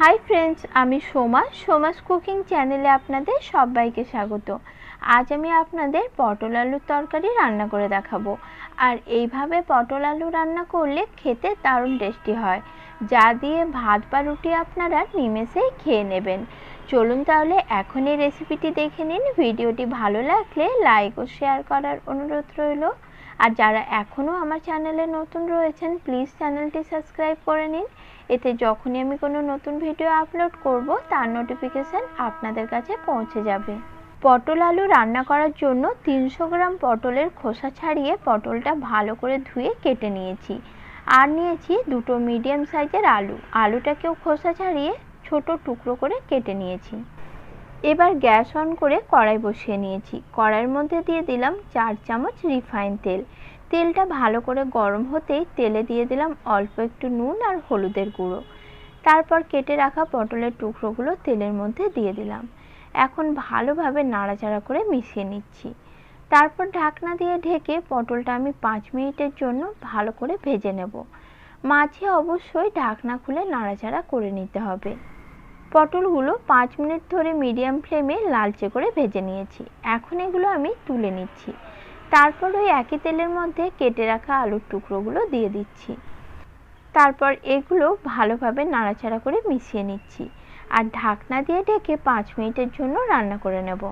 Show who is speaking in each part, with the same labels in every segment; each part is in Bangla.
Speaker 1: হাই ফ্রেন্ডস আমি সোমা। সোমাস কুকিং চ্যানেলে আপনাদের সবাইকে স্বাগত। আজ আমি আপনাদের পটল আলুর তরকারি রান্না করে দেখাবো। আর এইভাবে পটল আলু রান্না করলে খেতে দারুণ টেস্টি হয়। যা দিয়ে ভাত বা রুটি আপনারা নিমেষেই খেয়ে নেবেন। চলুন তাহলে এখন এই রেসিপিটি দেখে নিন। ভিডিওটি ভালো লাগলে লাইক ও শেয়ার করার অনুরোধ রইল। আর যারা এখনও আমার চ্যানেলে নতুন রয়েছেন প্লিজ চ্যানেলটি সাবস্ক্রাইব করে নিন। এতে যখনই আমি কোনো নতুন ভিডিও আপলোড করব, তার নোটিফিকেশান আপনাদের কাছে পৌঁছে যাবে। পটল আলু রান্না করার জন্য তিনশো গ্রাম পটলের খোসা ছাড়িয়ে পটলটা ভালো করে ধুয়ে কেটে নিয়েছি। আর নিয়েছি দুটো মিডিয়াম সাইজের আলু। আলুটাকেও খোসা ছাড়িয়ে ছোট টুকরো করে কেটে নিয়েছি। এবার গ্যাস অন করে কড়াই বসিয়ে নিয়েছি। কড়াইয়ের মধ্যে দিয়ে দিলাম চার চামচ রিফাইন তেল। তেলটা ভালো করে গরম হতেই তেলে দিয়ে দিলাম অল্প একটু নুন আর হলুদের গুঁড়ো। তারপর কেটে রাখা পটলের টুকরোগুলো তেলের মধ্যে দিয়ে দিলাম। এখন ভালোভাবে নাড়াচাড়া করে মিশিয়ে নিচ্ছি। তারপর ঢাকনা দিয়ে ঢেকে পটলটা আমি পাঁচ মিনিটের জন্য ভালো করে ভেজে নেব। মাঝে অবশ্যই ঢাকনা খুলে নাড়াচাড়া করে নিতে হবে। পটলগুলো পাঁচ মিনিট ধরে মিডিয়াম ফ্লেমে লালচে করে ভেজে নিয়েছি। এখন এগুলো আমি তুলে নিচ্ছি। তারপর ওই একই তেলের মধ্যে কেটে রাখা আলুর টুকরোগুলো দিয়ে দিচ্ছি। তারপর এগুলো ভালোভাবে নাড়াচাড়া করে মিশিয়ে নিচ্ছি আর ঢাকনা দিয়ে ঢেকে পাঁচ মিনিটের জন্য রান্না করে নেব।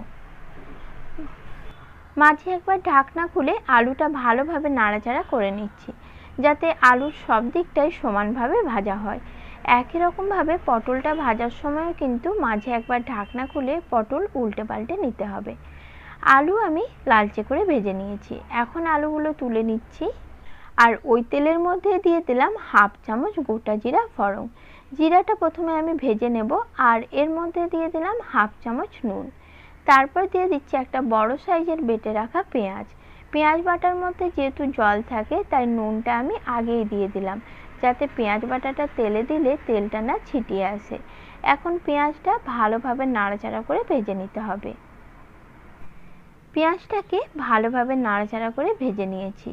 Speaker 1: মাঝে একবার ঢাকনা খুলে আলুটা ভালোভাবে নাড়াচাড়া করে নিচ্ছি যাতে আলুর সব দিকটাই সমানভাবে ভাজা হয়। একই রকমভাবে পটলটা ভাজার সময়ও কিন্তু মাঝে একবার ঢাকনা খুলে পটল উল্টে পাল্টে নিতে হবে। আলু আমি লালচে করে ভেজে নিয়েছি। এখন আলুগুলো তুলে নিচ্ছি। আর ওই তেলের মধ্যে দিয়ে দিলাম হাফ চামচ গোটা জিরা ফড়ং জিরাটা প্রথমে আমি ভেজে নেব আর এর মধ্যে দিয়ে দিলাম হাফ চামচ নুন। তারপর দিয়ে দিচ্ছি একটা বড় সাইজের বেটে রাখা পেঁয়াজ। পেঁয়াজ বাটার মধ্যে যেহেতু জল থাকে, তাই নুনটা আমি আগেই দিয়ে দিলাম। যাতে পেঁয়াজ বাটাটা তেলে দিলে তেলটা না ছিটিয়ে আসে। এখন পেঁয়াজটা ভালোভাবে নাড়াচাড়া করে ভেজে নিতে হবে। পেঁয়াজটাকে ভালোভাবে নাড়াচাড়া করে ভেজে নিয়েছি।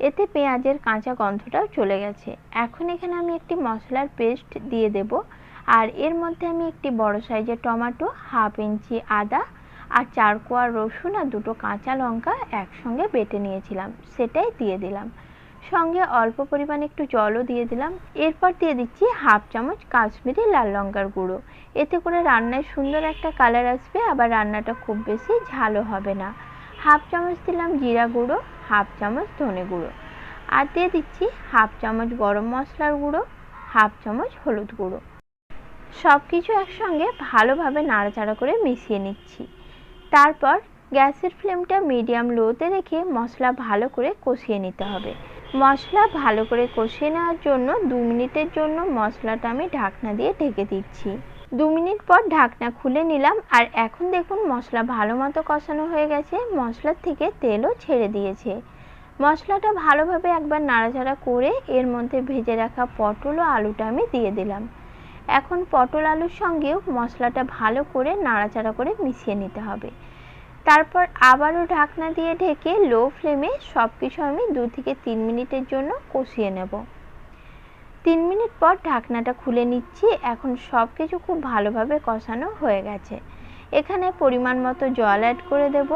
Speaker 1: এতে পেঁয়াজের কাঁচা গন্ধটাও চলে গেছে। এখন এখানে আমি একটি মশলার পেস্ট দিয়ে দেব। আর এর মধ্যে আমি একটি বড় সাইজের টমেটো, হাফ ইঞ্চি আদা আর চার কোয়া রসুন আর দুটো কাঁচা লঙ্কা একসঙ্গে বেটে নিয়েছিলাম। সেটাই দিয়ে দিলাম। সঙ্গে অল্প পরিমাণে একটু জলও দিয়ে দিলাম। এরপর দিয়ে দিচ্ছি হাফ চামচ কাশ্মীরি লাল লঙ্কার গুঁড়ো। এতে করে রান্নায় সুন্দর একটা কালার আসবে, আবার রান্নাটা খুব বেশি ঝালও হবে না। হাফ চামচ দিলাম জিরা গুঁড়ো, হাফ চামচ ধনে গুঁড়ো। আর দিয়ে দিচ্ছি হাফ চামচ গরম মশলার গুঁড়ো, হাফ চামচ হলুদ গুঁড়ো। সব কিছু একসঙ্গে ভালোভাবে নাড়াচাড়া করে মিশিয়ে নিচ্ছি। তারপর গ্যাসের ফ্লেমটা মিডিয়াম লোতে রেখে মশলা ভালো করে কষিয়ে নিতে হবে। মশলা ভালো করে কষিয়ে নেওয়ার জন্য দু মিনিটের জন্য মশলাটা আমি ঢাকনা দিয়ে ঢেকে দিচ্ছি। দু মিনিট পর ঢাকনা খুলে নিলাম আর এখন দেখুন মশলা ভালো মতো কষানো হয়ে গেছে, মশলার থেকে তেলও ছেড়ে দিয়েছে। মশলাটা ভালোভাবে একবার নাড়াচাড়া করে এর মধ্যে ভেজে রাখা পটল ও আলুটা আমি দিয়ে দিলাম। এখন পটল আলুর সঙ্গেও মশলাটা ভালো করে নাড়াচাড়া করে মিশিয়ে নিতে হবে। তারপর আবারও ঢাকনা দিয়ে ঢেকে লো ফ্লেমে সব কিছু আমি দু থেকে তিন মিনিটের জন্য কষিয়ে নেব। তিন মিনিট পর ঢাকনাটা খুলে নিচ্ছি, এখন সব কিছু খুব ভালোভাবে কষানো হয়ে গেছে। এখানে পরিমাণ মতো জল অ্যাড করে দেব।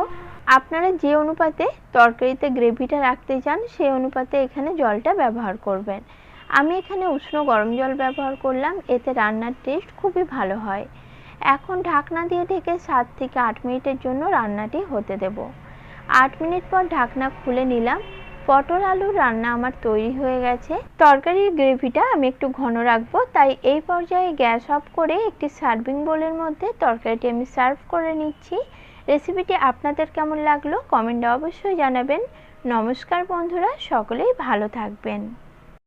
Speaker 1: আপনারা যে অনুপাতে তরকারিতে গ্রেভিটা রাখতে চান, সেই অনুপাতে এখানে জলটা ব্যবহার করবেন। আমি এখানে উষ্ণ গরম জল ব্যবহার করলাম, এতে রান্নার টেস্ট খুবই ভালো হয়। এখন ঢাকনা দিয়ে ঢেকে সাত থেকে আট মিনিটের জন্য রান্নাটি হতে দেব। আট মিনিট পর ঢাকনা খুলে নিলাম। পটল আলুর রান্না আমার তৈরি হয়ে গেছে। তরকারির গ্রেভিটা আমি একটু ঘন রাখব, তাই এই পর্যায়ে গ্যাস অফ করে একটি সার্ভিং বোলের মধ্যে তরকারিটি আমি সার্ভ করে নিচ্ছি। রেসিপিটি আপনাদের কেমন লাগল কমেন্টে অবশ্যই জানাবেন। নমস্কার বন্ধুরা, সকলেই ভালো থাকবেন।